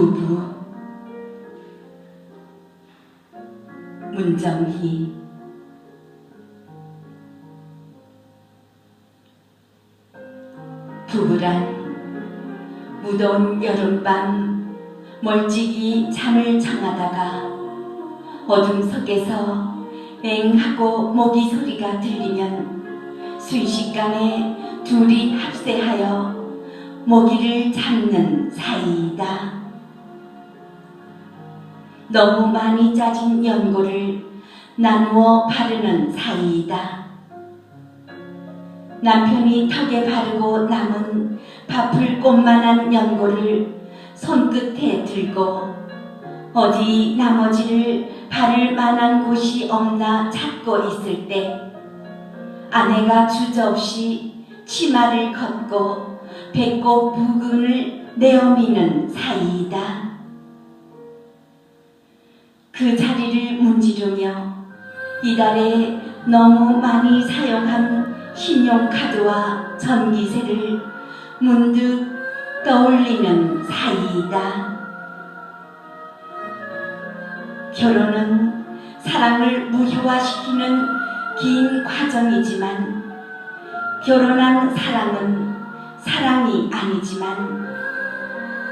부부 문정희 부부란 무더운 여름밤 멀찍이 잠을 청하다가 어둠 속에서 앵하고 모기 소리가 들리면 순식간에 둘이 합세하여 모기를 잡는 사이이다. 너무 많이 짜진 연고를 나누어 바르는 사이이다. 남편이 턱에 바르고 남은 바풀꽃만한 연고를 손끝에 들고 어디 나머지를 바를 만한 곳이 없나 찾고 있을 때 아내가 주저없이 치마를 걷고 배꼽 부근을 내어미는 사이이다. 그 자리를 문지르며 이달에 너무 많이 사용한 신용카드와 전기세를 문득 떠올리는 사이이다. 결혼은 사랑을 무효화시키는 긴 과정이지만 결혼한 사랑은 사랑이 아니지만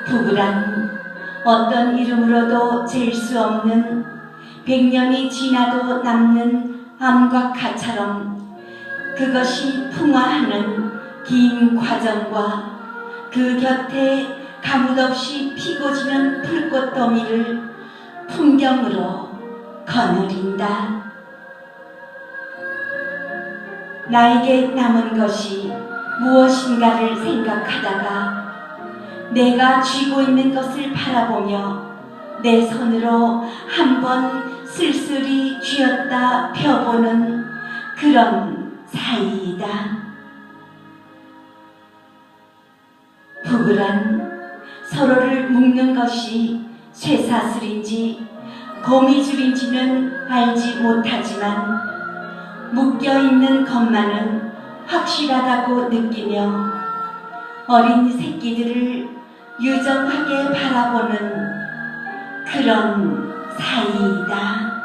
부부란 어떤 이름으로도 잴 수 없는 백년이 지나도 남는 암과카처럼 그것이 풍화하는 긴 과정과 그 곁에 가뭇없이 피고 지는 풀꽃 더미를 풍경으로 거느린다. 나에게 남은 것이 무엇인가를 생각하다가 내가 쥐고 있는 것을 바라보며 내 손으로 한번 쓸쓸히 쥐었다 펴보는 그런 사이이다. 부부란 서로를 묶는 것이 쇠사슬인지 거미줄인지는 알지 못하지만 묶여있는 것만은 확실하다고 느끼며 어린 새끼들을 유정하게 바라보는 그런 사이이다.